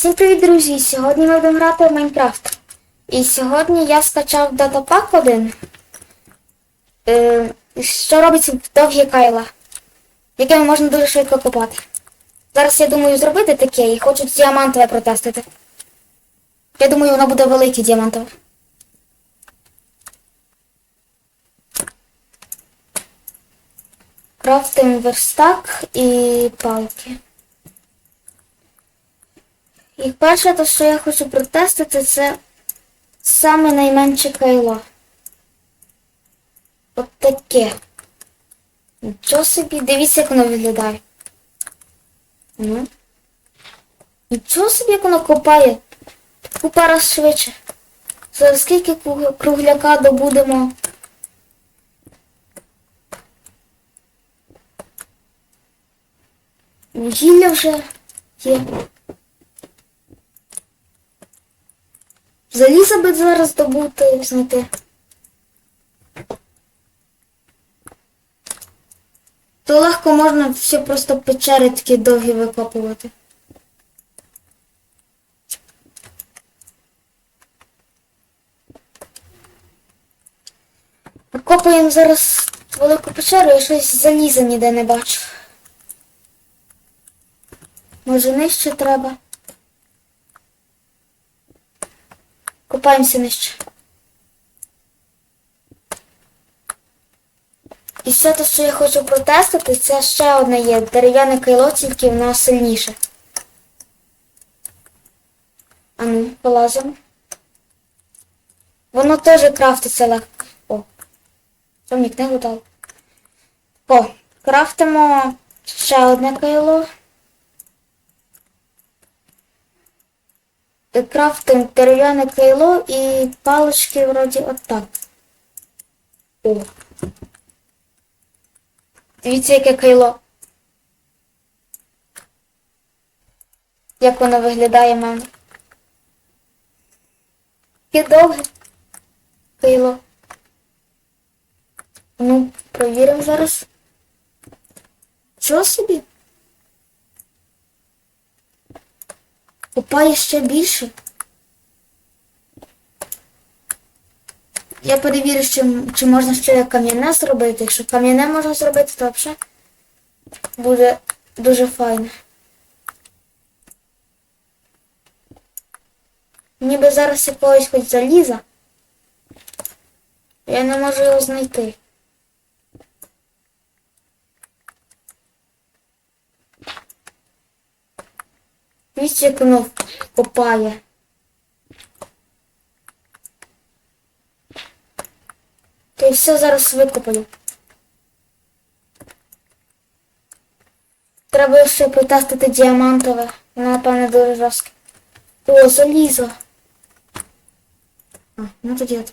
Всім привіт, друзі! Сьогодні ми будемо грати в Майнкрафт. І сьогодні я скачав датапак один, е, що робиться в довгі кайла, якими можна дуже швидко копати. Зараз я думаю зробити таке і хочу діамантове протестити. Я думаю, воно буде велике діамантове. Крафтим верстак і палки. І перше, те, що я хочу протестити, це саме найменше кайло. От таке. Нічого собі, дивіться, як воно виглядає. Ну. Нічого собі, як воно копає. Купа раз швидше. Зараз скільки кругляка добудемо. Вугілля вже є. Заліза би зараз добути, знайти. То легко можна все просто печери такі довгі викопувати. Викопуємо зараз велику печеру, я щось заліза ніде не бачу. Може нижче треба. Копаємося нижче. І все те, що я хочу протестити, це ще одне є. Дерев'яне кайло, тільки воно сильніше. А полазимо. Воно теж крафтиться легко. О. Що мені книгу дав? О, крафтимо ще одне кайло. Крафтим дерев'яне кайло і палички вроді отак. О. Дивіться, яке кайло. Як воно виглядає мене. Яке довге кайло. Ну, провіримо зараз. Чого собі? Копає ще більше. Я перевірю, чи, чи можна ще кам'яне зробити. Якщо кам'яне можна зробити, то взагалі буде дуже файно. Ніби зараз якогось хоч заліза. Я не можу його знайти. Як воно копає. Та й все зараз викопаю. Треба ще протестити діамантове. Воно, напевне, дуже жорстке. О, залізо. А, ну тоді от.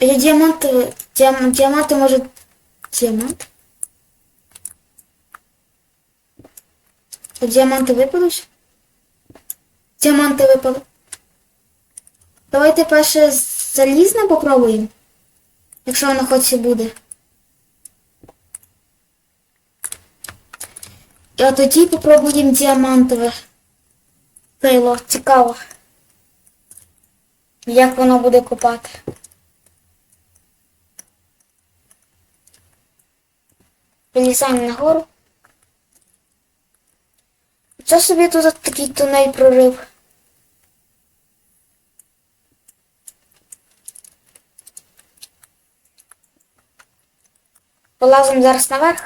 Я діаманти... Діам... Діаманти може... Діамант? Діаманти випали? ж? Діаманти випали. Давайте перше залізне попробуємо. Якщо воно хоч і буде. А тоді попробуємо діамантове. Крило. Цікаво. Як воно буде копати. Вилізаємо нагору. Що собі тут такий тунель прорив? Полазимо зараз наверх.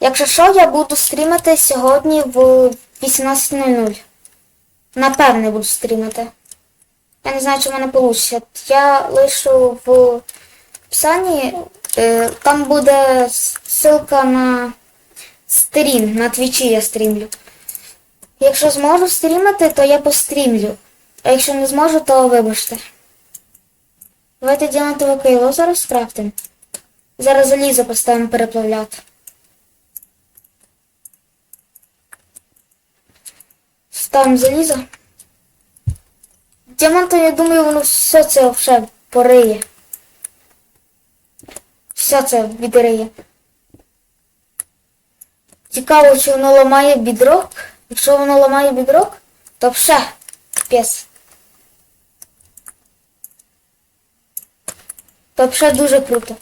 Якщо що, я буду стрімити сьогодні в 18.00. Напевне буду стрімити. Я не знаю, чи в мене вийде. Я лишу в описанні. е, Там буде ссылка на стрім. На твічі я стрімлю. Якщо зможу стрімити, то я пострімлю. А якщо не зможу, то вибачте. Давайте діамантове кайло зараз скрафтимо. Зараз залізо поставимо переплавляти. Ставимо залізо. Діамантом, я думаю, воно все це вже пориє. Все це відриє. Цікаво, чи воно ламає бідрок. Якщо воно ламає бідрок, то все. Пес. То вже дуже круто.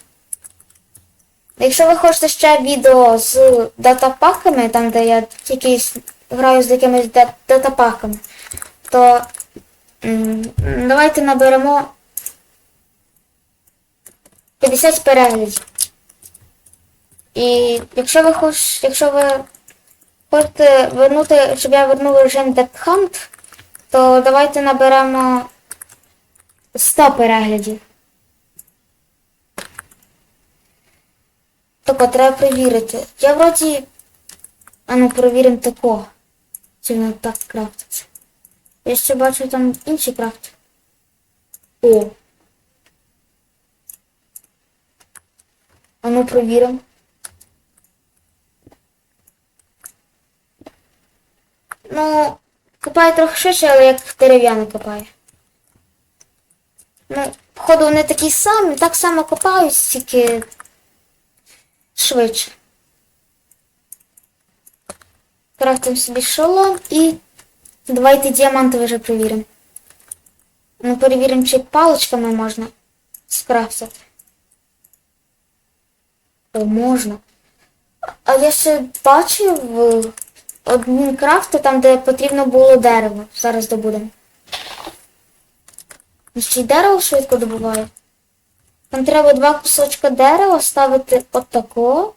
Якщо ви хочете ще відео з датапаками, там де я тільки граю з якимись да- датапаками, то давайте наберемо 50 переглядів. І якщо ви хоч, якщо ви хочете вернути, щоб я вернув режим Dead Hunt, то давайте наберемо 100 переглядів. Тако, треба перевірити. Я вроді. А ну перевіримо тако. Чи воно так крафтиться. Я ще бачу там інші крафти. О. А ну провіримо. Ну, копає трохи швидше, але як дерев'яне копає. Ну, походу вони такі самі, так само копають, тільки швидше. Крафтимо собі шолом і давайте діаманти вже перевіримо. Ну, перевіримо, чи паличками можна скрафтити. О, можна. А я ще бачив один там, де потрібно було дерево. Зараз добудемо. Ще й дерево швидко добуває. Там треба два кусочка дерева ставити отако.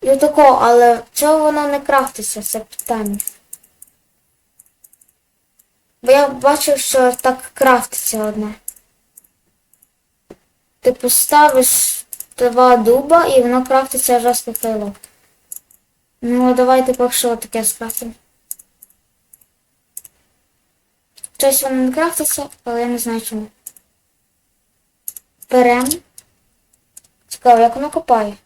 І отако, але чого воно не крафтиться, це питання. Бо я бачив, що так крафтиться одне. Типу ставиш два дуба і воно крафтиться жорстко файло. Ну, давайте поки що таке скрафтимо. Щось воно не крафтиться, але я не знаю чому. Берем. Цікаво, як воно копає.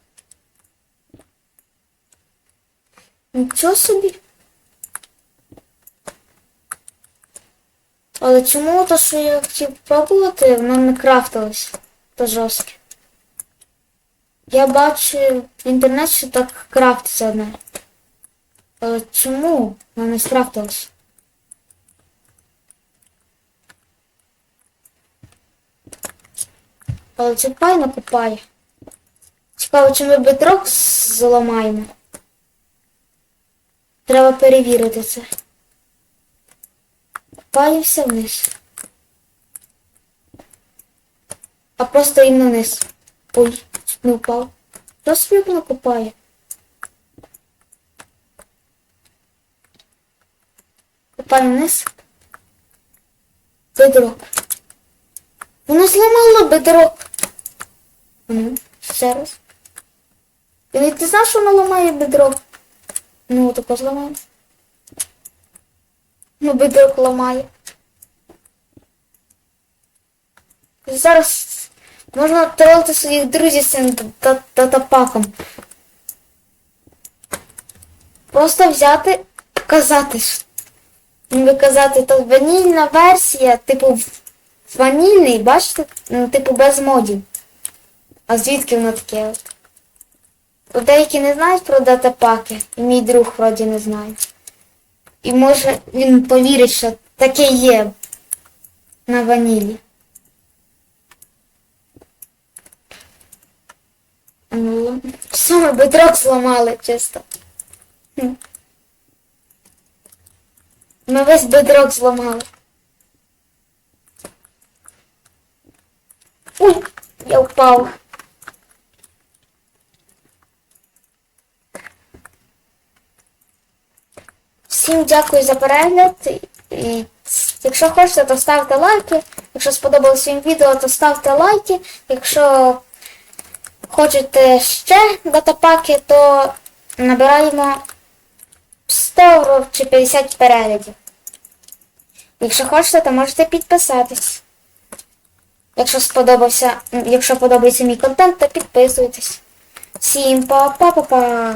Нічого собі. Але чому то, що я хотів пробувати, воно не крафтилось. То жорстке. Я бачу в інтернеті, що так крафтиться одне. Але чому воно не скрафтилось? Але це файно копає. Цікаво, чи ми бедрок зламаємо. Треба перевірити це. Копаємося вниз. А просто їм вниз. Ой, не впав. Що собі воно копає? Копаємо вниз. Бедрок. Воно зламало бедрок. Ну, ще раз. І ти знаєш, що воно ламає бедрок? Ну, тако зламаємо. Ну, бедрок ламає. Зараз можна тролити своїх друзів з цим датапаком. Просто взяти, казати. ж. Ніби казати, то ванільна версія, типу ванільний, бачите, ну, типу без модів. А звідки воно таке? От Деякі не знають про датапаки, і мій друг вроді не знає. І може він повірить, що таке є на ванілі. Ну, Саме бедрок зламали чисто. Ми весь бедрок зламали. Ой, я впав. Всім дякую за перегляд. І якщо хочете, то ставте лайки. Якщо сподобалось їм відео, то ставте лайки. Якщо хочете ще датапаки, то набираємо 100 чи 50 переглядів. Якщо хочете, то можете підписатись. Якщо сподобався, якщо подобається мій контент, то підписуйтесь. Всім па-па-па-па!